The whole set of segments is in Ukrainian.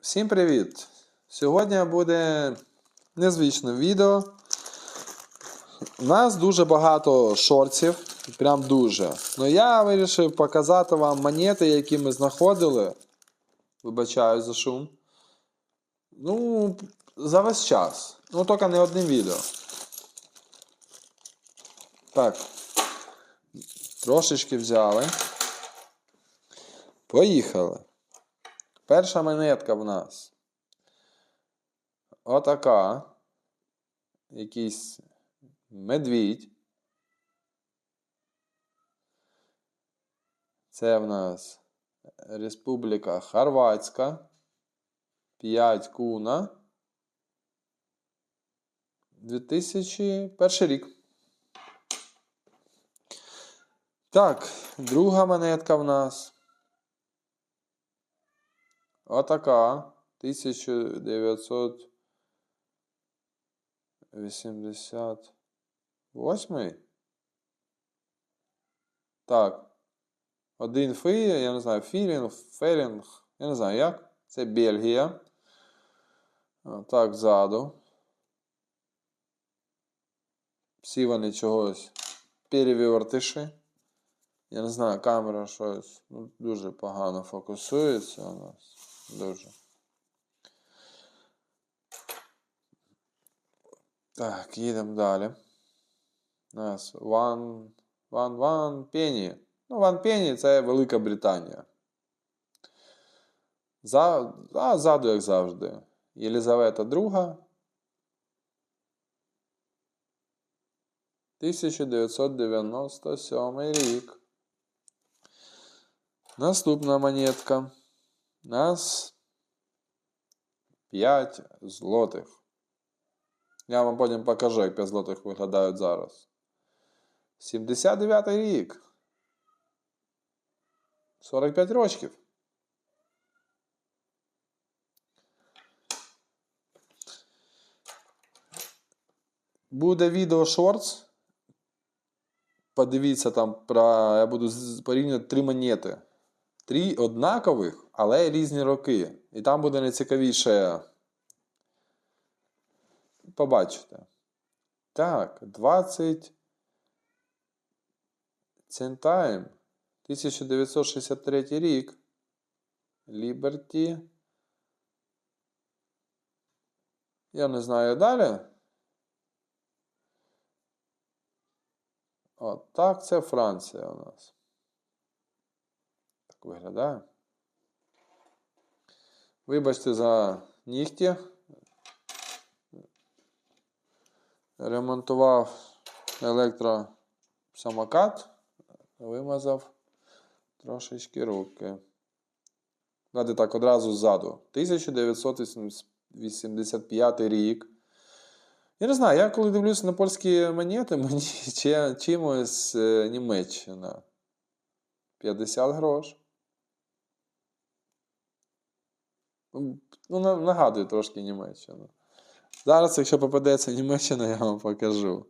Всім привіт! Сьогодні буде незвичне відео. У нас дуже багато шорців, прям дуже. Ну я вирішив показати вам монети, які ми знаходили. Вибачаю за шум. Ну, за весь час. Ну, тільки не одним відео. Так. Трошечки взяли. Поїхали. Перша монетка в нас. Отака. Якийсь медвідь. Це в нас Республіка Хорватська. 5 куна. 2001 рік. Так, друга монетка в нас. Отака. 1988. Так. Один фи, я не знаю, філінг, фелінг, я не знаю як. Це Бельгія. Так, ззаду. Всі вони чогось перевертиші. Я не знаю, камера щось ну, дуже погано фокусується у нас. Дуже. Так, їдемо далі. У нас One, one, one Penny. Ну, One Penny це Велика Британія. За, а ззаду, як завжди. Єлизавета II. 1997 рік. Наступна монетка. Нас 5 злотих. Я вам потім покажу, як 5 злотих виглядають зараз. 79 рік. 45 рочків. Буде відео шортс. Подивіться там про. Я буду порівнювати три монети. Три однакових, але різні роки. І там буде найцікавіше. Побачите. Так, 20 Центайм. 1963 рік. Ліберті. Я не знаю далі. От так, це Франція у нас. Так виглядає. Вибачте за нігті. Ремонтував електросамокат, вимазав трошечки руки. Давайте так одразу ззаду. 1985 рік. Я не знаю, я коли дивлюся на польські монети, мені чимось е, Німеччина. 50 грош. Ну, нагадує трошки Німеччину. Зараз, якщо попадеться Німеччина, я вам покажу.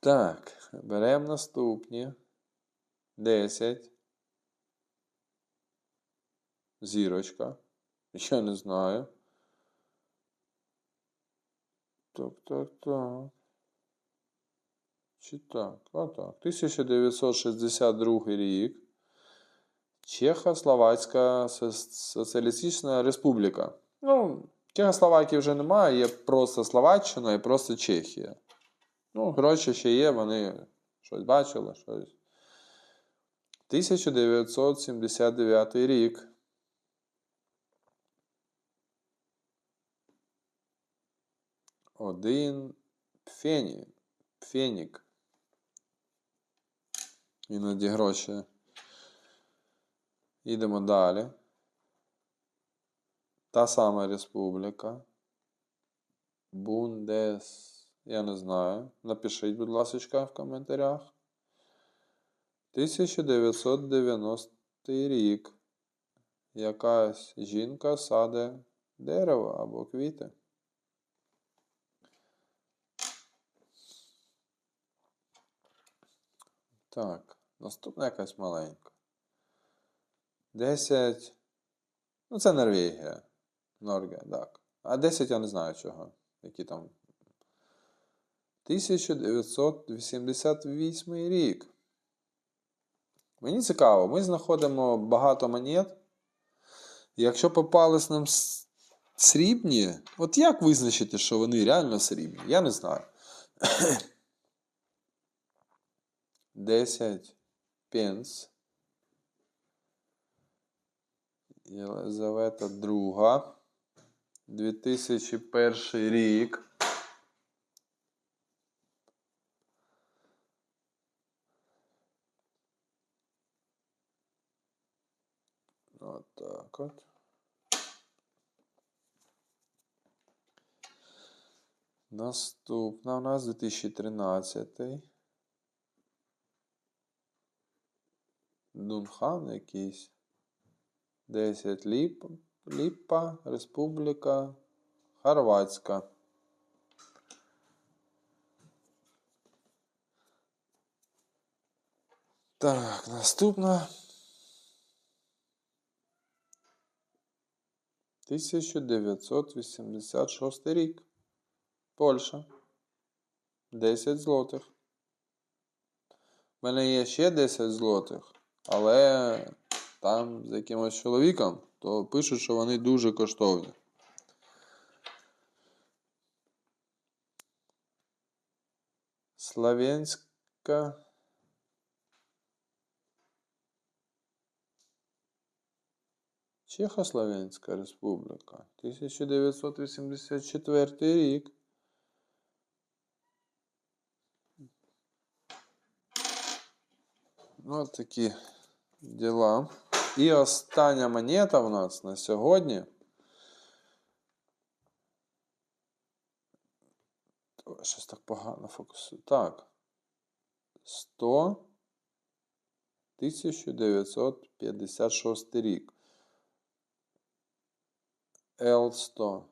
Так, беремо наступні. 10. Зірочка. Ще не знаю. Так, так, так. Чи так? Отак. 1962 рік. Чехословацька Со- Соціалістична Республіка. Ну, Чехословакії вже немає, є просто Словаччина і просто Чехія. Ну, гроші ще є, вони щось бачили, щось. 1979 рік. Один пфені. Пфенік. Іноді гроші. Їдемо далі. Та сама республіка. Бундес. Я не знаю. Напишіть, будь ласка, в коментарях. 1990 рік. Якась жінка саде дерево або квіти. Так, наступна якась маленька. 10 Ну, це Норвегія. Норге, так. А 10 я не знаю чого. Які там. 1988 рік. Мені цікаво, ми знаходимо багато монет. Якщо попались нам срібні, от як визначити, що вони реально срібні? Я не знаю. 10 пенс. Єлизавета II. 2001 рік. От так от. Наступна у нас 2013. Дунхан якийсь. 10 ліп, Ліппа, Республіка Хорватська. Так, наступна. 1986 рік. Польща. 10 злотих. У мене є ще 10 злотих, але там з якимось чоловіком, то пишуть, що вони дуже коштовні. Словенська. Чехословенська Республіка. 1984 рік. Ну, такі діла. І остання монета в нас на сьогодні. Щось так погано фокусую. Так. 100. 1956 рік. Л100.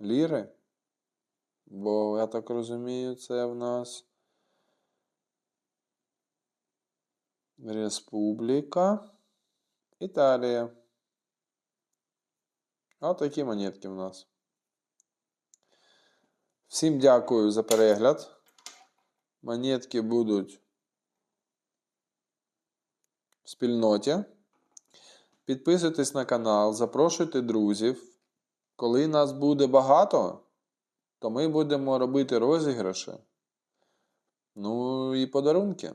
Ліри? Бо, я так розумію, це в нас Республіка Італія. Ось такі монетки в нас. Всім дякую за перегляд. Монетки будуть в спільноті. Підписуйтесь на канал, запрошуйте друзів. Коли нас буде багато, то ми будемо робити розіграші. Ну і подарунки.